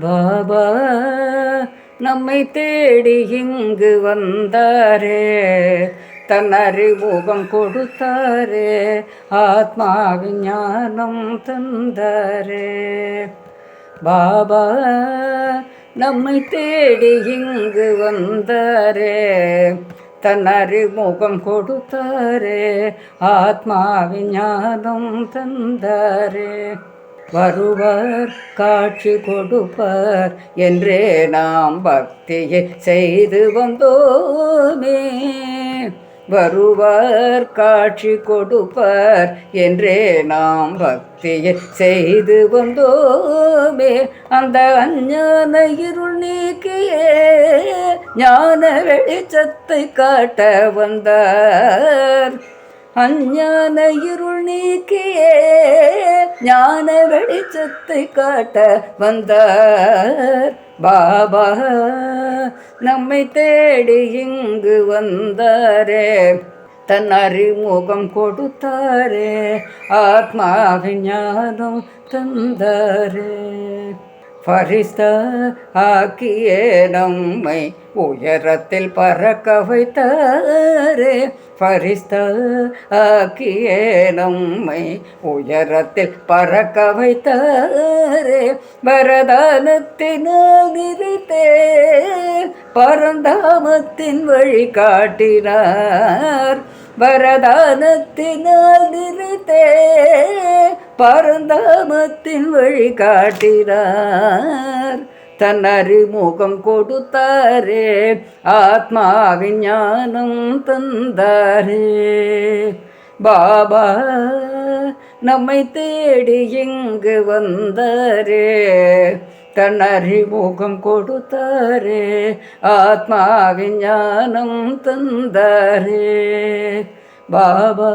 பாபா நம்மை தேடி இங்கு வந்தாரே. தன் அறிமுகம் கொடுத்தாரே. ஆத்மா விஞ்ஞானம் தந்தாரே. பாபா நம்மை தேடி இங்கு வந்தாரே. தன் அறிமுகம் கொடுத்தாரே. ஆத்மா விஞ்ஞானம் தந்தாரே. வருவர் காட்சி கொடுப்பர் என்றே நாம் பக்தியை செய்து வந்தோமே. வருவர் காட்சி கொடுப்பர் என்றே நாம் பக்தியை செய்து வந்தோமே. அந்த அஞ்ஞான இருள் நீக்கியே ஞான வெளிச்சத்தை காட்ட வந்தார். அஞ்ஞான இருள் நீக்கியே. ஞான வெளிச்சத்தை காட்ட வந்தார் பாபா. நம்மை தேடி இங்கு வந்தாரே. தன் அறிமுகம் கொடுத்தாரே. ஆத்மா விஞ்ஞானம் தந்தாரே. பரிஸ்த ஆக்கியே நம்மை உயரத்தில் பறக்க வைத்தாரே. பரிஸ்த ஆக்கியே நம்மை உயரத்தில் பறக்க வைத்தாரே. வரதானத்தினால் பரந்தாமத்தின் வழி காட்டினார். வரதானத்தினால் நிறுத்தே பரந்தாமத்தின் வழி காட்டினார். தன் அறிமுகம் கொடுத்தாரே. ஆத்மா விஞ்ஞானம் தந்தாரே. பாபா நம்மை தேடி இங்கு வந்தாரே. தன் அறிமுகம் கொடுத்தாரே. ஆத்மா விஞ்ஞானம் தந்தாரே. பாபா.